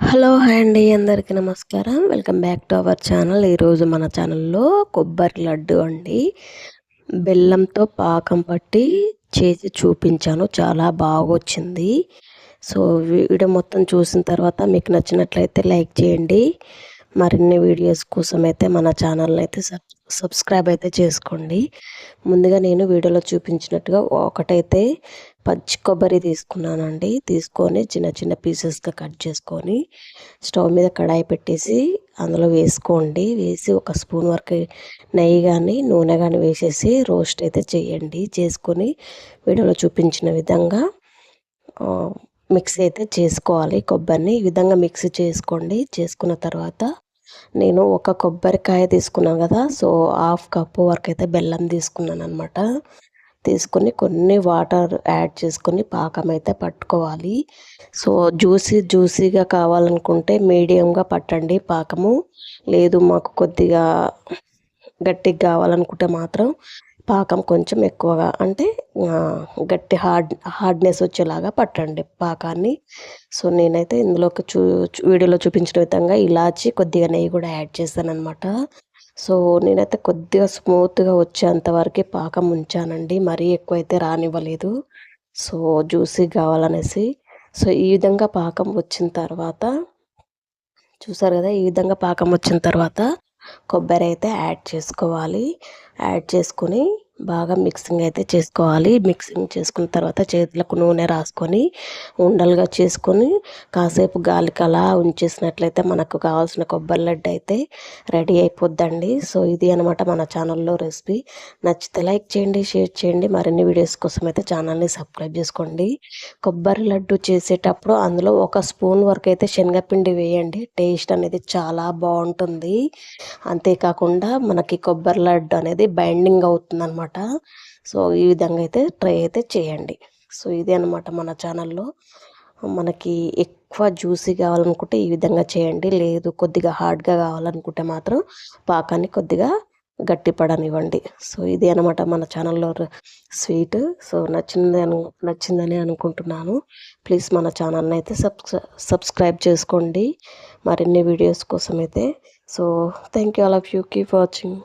Hello hi అండి అందరికీ నమస్కారం. Welcome back to our channel. ఈరోజు మన ఛానల్లో కొబ్బరి లడ్డు అండి. బెల్లంతో పాకం పట్టి చేసి చూపించాను. చాలా బాగా వచ్చింది సో వీడియో మొత్తం చూసిన తర్వాత మీకు నచ్చినట్లయితే లైక్ చేయండి. మరిన్ని వీడియోస్ కోసం అయితే మన ఛానల్ని అయితే సబ్ సబ్స్క్రైబ్ అయితే చేసుకోండి. ముందుగా నేను వీడియోలో చూపించినట్టుగా ఒకటైతే పచ్చి కొబ్బరి తీసుకున్నానండి. తీసుకొని చిన్న చిన్న పీసెస్గా కట్ చేసుకొని స్టవ్ మీద కడాయి పెట్టేసి అందులో వేసుకోండి. వేసి ఒక స్పూన్ వరకు నెయ్యి కానీ నూనె కానీ వేసేసి రోస్ట్ అయితే చేయండి. చేసుకొని వీడియోలో చూపించిన విధంగా మిక్సీ అయితే చేసుకోవాలి. కొబ్బరిని ఈ విధంగా మిక్స్ చేసుకోండి. చేసుకున్న తర్వాత నేను ఒక కొబ్బరికాయ తీసుకున్నాను కదా సో హాఫ్ కప్పు వరకు అయితే బెల్లం తీసుకున్నాను అనమాట తీసుకొని కొన్ని వాటర్ యాడ్ చేసుకొని పాకం అయితే పట్టుకోవాలి. సో జ్యూసీ జ్యూసీగా కావాలనుకుంటే మీడియంగా పట్టండి పాకము. లేదు మాకు కొద్దిగా గట్టిగా కావాలనుకుంటే మాత్రం పాకం కొంచెం ఎక్కువగా అంటే గట్టి హార్డ్ హార్డ్నెస్ వచ్చేలాగా పట్టండి పాకాన్ని. సో నేనైతే ఇందులోకి చూ వీడియోలో చూపించిన విధంగా ఇలాచి కొద్దిగా నెయ్యి కూడా యాడ్ చేశాను అనమాట సో నేనైతే కొద్దిగా స్మూత్గా వచ్చేంత వరకు పాకం ఉంచానండి. మరీ ఎక్కువైతే రానివ్వలేదు. So juicy కావాలనేసి. సో ఈ విధంగా పాకం వచ్చిన తర్వాత చూసారు కదా ఈ విధంగా పాకం వచ్చిన తర్వాత కొబ్బరి అయితే యాడ్ చేసుకోవాలి. యాడ్ చేసుకొని బాగా మిక్సింగ్ అయితే చేసుకోవాలి. మిక్సింగ్ చేసుకున్న తర్వాత చేతులకు నూనె రాసుకొని ఉండలుగా చేసుకొని కాసేపు గాలికి అలా ఉంచేసినట్లయితే మనకు కావాల్సిన కొబ్బరి లడ్డు అయితే రెడీ అయిపోద్దండి. సో ఇది అనమాట మన ఛానల్లో రెసిపీ. నచ్చితే లైక్ చేయండి షేర్ చేయండి. మరిన్ని వీడియోస్ కోసం అయితే ఛానల్ని సబ్స్క్రైబ్ చేసుకోండి. కొబ్బరి లడ్డు చేసేటప్పుడు అందులో ఒక స్పూన్ వరకు అయితే శనగపిండి వేయండి. టేస్ట్ అనేది చాలా బాగుంటుంది. అంతేకాకుండా మనకి కొబ్బరి లడ్డు అనేది బైండింగ్ అవుతుంది అనమాట సో ఈ విధంగా అయితే ట్రై అయితే చేయండి. సో ఇదే అనమాట మన ఛానల్లో. మనకి ఎక్కువ జ్యూసీ కావాలనుకుంటే ఈ విధంగా చేయండి. లేదు కొద్దిగా హార్డ్గా కావాలనుకుంటే మాత్రం పాకాన్ని కొద్దిగా గట్టిపడనివ్వండి సో ఇది అనమాట మన ఛానల్లో స్వీట్. సో నచ్చింది అను నచ్చిందని అనుకుంటున్నాను. ప్లీజ్ మన ఛానల్ని అయితే సబ్స్క్రైబ్ చేసుకోండి. మరిన్ని వీడియోస్ కోసం అయితే. So thank you all of you. Keep watching.